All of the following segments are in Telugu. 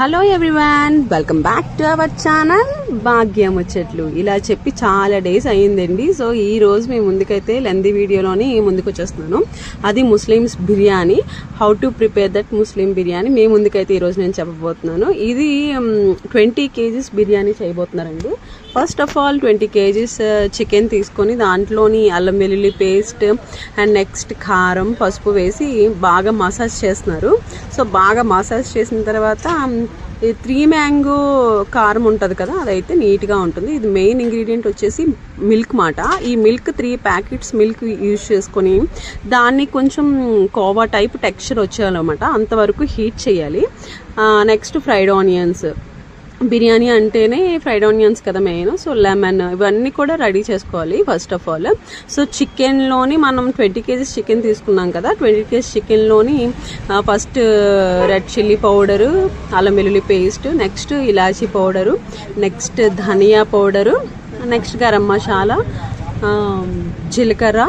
Hello everyone welcome back to our channel భాగ్యం వచ్చేట్లు ఇలా చెప్పి చాలా డేస్ అయ్యిందండి. సో ఈ రోజు మేము ముందుకైతే లెందీ వీడియోలోనే ముందుకు వచ్చేస్తున్నాను అది Muslims biryani. How to prepare that Muslim biryani. మేము ముందుకైతే ఈరోజు నేను చెప్పబోతున్నాను. ఇది twenty kgs biryani చేయబోతున్నారండి. First of all twenty kgs chicken తీసుకొని దాంట్లోని అల్లం వెల్లుల్లి పేస్ట్ అండ్ నెక్స్ట్ కారం పసుపు వేసి బాగా మసాజ్ చేస్తున్నారు. సో బాగా మసాజ్ చేసిన తర్వాత ఈ త్రీ మ్యాంగో కారం ఉంటుంది కదా అదైతే నీట్గా ఉంటుంది. ఇది మెయిన్ ఇంగ్రీడియంట్ వచ్చేసి మిల్క్ మాట. ఈ milk three packets milk use చేసుకొని దాన్ని కొంచెం కోవా టైప్ టెక్స్చర్ వచ్చేయాలన్నమాట. అంతవరకు హీట్ చేయాలి. నెక్స్ట్ ఫ్రైడ్ ఆనియన్స్ బిర్యానీ అంటేనే ఫ్రైడ్ ఆనియన్స్ కదా మెయిన్. సో లెమన్ ఇవన్నీ కూడా రెడీ చేసుకోవాలి ఫస్ట్ ఆఫ్ ఆల్. సో చికెన్లోని మనం ట్వంటీ కేజీస్ చికెన్ తీసుకున్నాం కదా ట్వంటీ కేజీస్ చికెన్లోని ఫస్ట్ రెడ్ చిల్లీ పౌడరు అల్లం వెల్లుల్లి పేస్ట్ నెక్స్ట్ ఇలాచీ పౌడరు నెక్స్ట్ ధనియా పౌడరు నెక్స్ట్ గరం మసాలా జీలకర్ర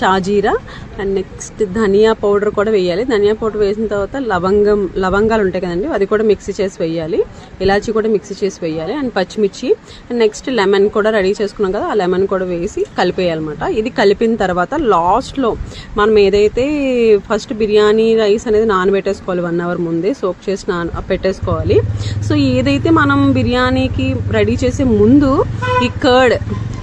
షాజీరా అండ్ నెక్స్ట్ ధనియా పౌడర్ కూడా వేయాలి. ధనియా పౌడర్ వేసిన తర్వాత లవంగం లవంగాలు ఉంటాయి కదండి అది కూడా మిక్సీ చేసి వేయాలి. ఇలాచీ కూడా మిక్సీ చేసి వేయాలి. అండ్ పచ్చిమిర్చి అండ్ నెక్స్ట్ లెమన్ కూడా రెడీ చేసుకున్నాం కదా ఆ లెమన్ కూడా వేసి కలిపేయాలన్నమాట. ఇది కలిపిన తర్వాత లాస్ట్లో మనం ఏదైతే ఫస్ట్ బిర్యానీ రైస్ అనేది నానబెట్టేసుకోవాలి వన్ అవర్ ముందే సోప్ చేసి నాన పెట్టేసుకోవాలి. సో ఏదైతే మనం బిర్యానీకి రెడీ చేసే ముందు ఈ కర్డ్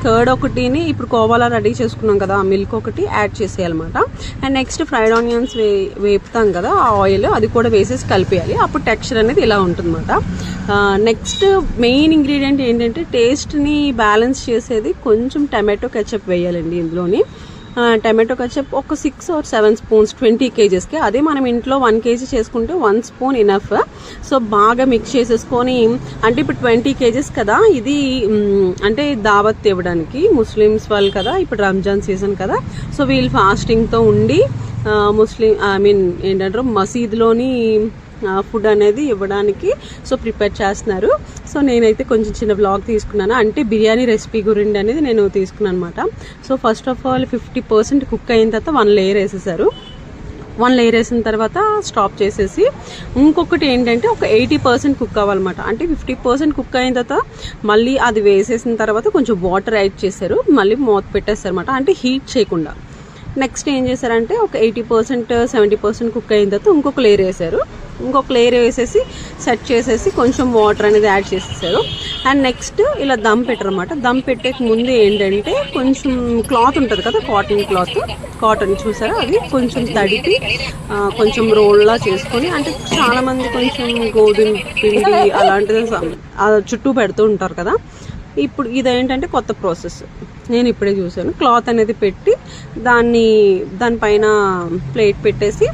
థర్డ్ ఒకటిని ఇప్పుడు కోవాలా రెడీ చేసుకున్నాం కదా ఆ మిల్క్ ఒకటి యాడ్ చేసేయాలన్నమాట. అండ్ నెక్స్ట్ ఫ్రైడ్ ఆనియన్స్ వే వేపుతాం కదా ఆ ఆయిల్ అది కూడా వేసేసి కలిపేయాలి. అప్పుడు టెక్స్చర్ అనేది ఇలా ఉంటుందన్నమాట. నెక్స్ట్ మెయిన్ ఇంగ్రీడియంట్ ఏంటంటే టేస్ట్ని బ్యాలెన్స్ చేసేది కొంచెం టమాటో కెచప్ వేయాలండి ఇందులోని. టమాటో వచ్చి ఒక six or seven spoons twenty కేజెస్కి అదే మనం ఇంట్లో వన్ కేజీ చేసుకుంటే వన్ స్పూన్ ఇనఫ్ సో బాగా మిక్స్ చేసేసుకొని అంటే ఇప్పుడు ట్వంటీ కేజెస్ కదా ఇది అంటే దావత్ ఇవ్వడానికి ముస్లిమ్స్ వాళ్ళు కదా ఇప్పుడు రంజాన్ సీజన్ కదా సో వీళ్ళు ఫాస్టింగ్తో ఉండి ముస్లిం ఐ మీన్ ఏంటంటారు మసీద్లోని ఫుడ్ అనేది ఇవ్వడానికి సో ప్రిపేర్ చేస్తున్నారు. సో నేనైతే కొంచెం చిన్న బ్లాగ్ తీసుకున్నాను. అంటే బిర్యానీ రెసిపీ గురించి అనేది నేను తీసుకున్నాను అనమాట so first of all fifty percent cook అయిన తర్వాత వన్ లేయర్ వేసేసారు. వన్ లేయర్ వేసిన తర్వాత స్టాప్ చేసేసి ఇంకొకటి ఏంటంటే ఒక ఎయిటీ పర్సెంట్ కుక్ అవ్వాలన్నమాట. అంటే ఫిఫ్టీ పర్సెంట్ కుక్ అయిన తర్వాత మళ్ళీ అది వేసేసిన తర్వాత కొంచెం వాటర్ యాడ్ చేశారు. మళ్ళీ మూత పెట్టేస్తారు అనమాట అంటే హీట్ చేయకుండా. నెక్స్ట్ ఏం చేశారంటే ఒక eighty percent seventy percent cook అయిన తర్వాత ఇంకొక లేయర్ వేశారు. ఇంకొక లేయర్ వేసేసి సెట్ చేసేసి కొంచెం వాటర్ అనేది యాడ్ చేసేసారు. అండ్ నెక్స్ట్ ఇలా దమ్ పెట్టారనమాట దమ్ పెట్టే ముందు ఏంటంటే కొంచెం క్లాత్ ఉంటుంది కదా కాటన్ క్లాత్ కాటన్ చూసారా? అది కొంచెం తడిపి కొంచెం రోల్లా చేసుకొని అంటే చాలామంది కొంచెం గోధుమ పిండి అలాంటిది చుట్టూ పెడుతూ ఉంటారు కదా. ఇప్పుడు ఇదేంటంటే కొత్త ప్రాసెస్ నేను ఇప్పుడే చూసాను క్లాత్ అనేది పెట్టి దాన్ని దానిపైన ప్లేట్ పెట్టేసి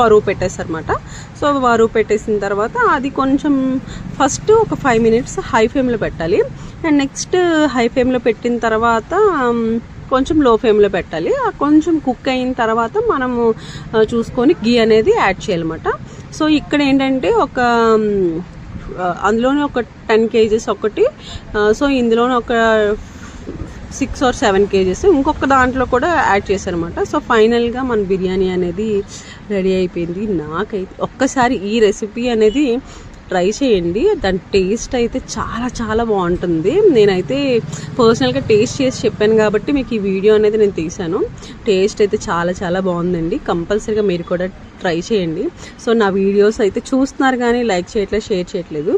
బరువు పెట్టేస్తారనమాట సో బరువు పెట్టేసిన తర్వాత అది కొంచెం ఫస్ట్ ఒక ఫైవ్ మినిట్స్ హై ఫ్లేమ్లో పెట్టాలి. అండ్ నెక్స్ట్ హై ఫ్లేమ్లో పెట్టిన తర్వాత కొంచెం లో ఫ్లేమ్లో పెట్టాలి. ఆ కొంచెం కుక్ అయిన తర్వాత మనము చూసుకొని గీ అనేది యాడ్ చేయాలన్నమాట. సో ఇక్కడ ఏంటంటే ఒక అందులోనే ఒక టెన్ కేజీస్ ఒకటి సో ఇందులోనే ఒక సిక్స్ ఆర్ సెవెన్ కేజెస్. ఇంకొక దాంట్లో కూడా యాడ్ చేశారనమాట సో ఫైనల్గా మన బిర్యానీ అనేది రెడీ అయిపోయింది. నాకైతే ఒక్కసారి ఈ రెసిపీ అనేది ట్రై చేయండి. దాని టేస్ట్ అయితే చాలా చాలా బాగుంటుంది. నేనైతే పర్సనల్గా టేస్ట్ చేసి చెప్పాను కాబట్టి మీకు ఈ వీడియో అనేది నేను తీశాను. టేస్ట్ అయితే చాలా చాలా బాగుందండి. కంపల్సరీగా మీరు కూడా ట్రై చేయండి. సో నా వీడియోస్ అయితే చూస్తున్నారు కానీ లైక్ చేయట్లేదు షేర్ చేయట్లేదు.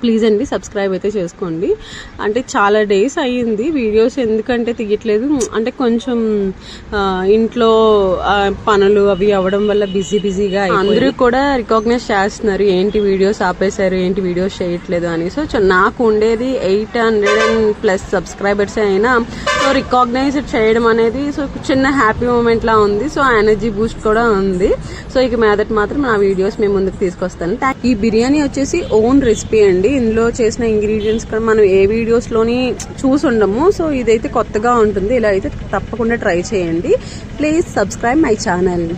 ప్లీజ్ అండి సబ్స్క్రైబ్ అయితే చేసుకోండి. అంటే చాలా డేస్ అయ్యింది వీడియోస్ ఎందుకంటే తీయట్లేదు. అంటే కొంచెం ఇంట్లో పనులు అవి అవ్వడం వల్ల బిజీ బిజీగా అందరూ కూడా రికగ్నైజ్ చేస్తున్నారు. ఏంటి వీడియోస్ ఆపేశారు? ఏంటి వీడియోస్ చేయట్లేదు అని. సో నాకు ఉండేది eight hundred and plus subscribers అయినా సో రికగ్నైజ్ చేయడం అనేది సో చిన్న హ్యాపీ మూమెంట్ లా ఉంది. సో ఎనర్జీ బూస్ట్ కూడా ఉంది. సో ఇక మీదట మాత్రం నా వీడియోస్ మేము ముందుకు తీసుకొస్తాను. ఈ బిర్యానీ వచ్చేసి ఓన్ రెసిపీ అండి. అండి ఇందులో చేసిన ఇంగ్రీడియంట్స్ కూడా మనం ఏ వీడియోస్లోని చూసి ఉండము. సో ఇదైతే కొత్తగా ఉంటుంది. ఇలా అయితే తప్పకుండా ట్రై చేయండి. Please subscribe my channel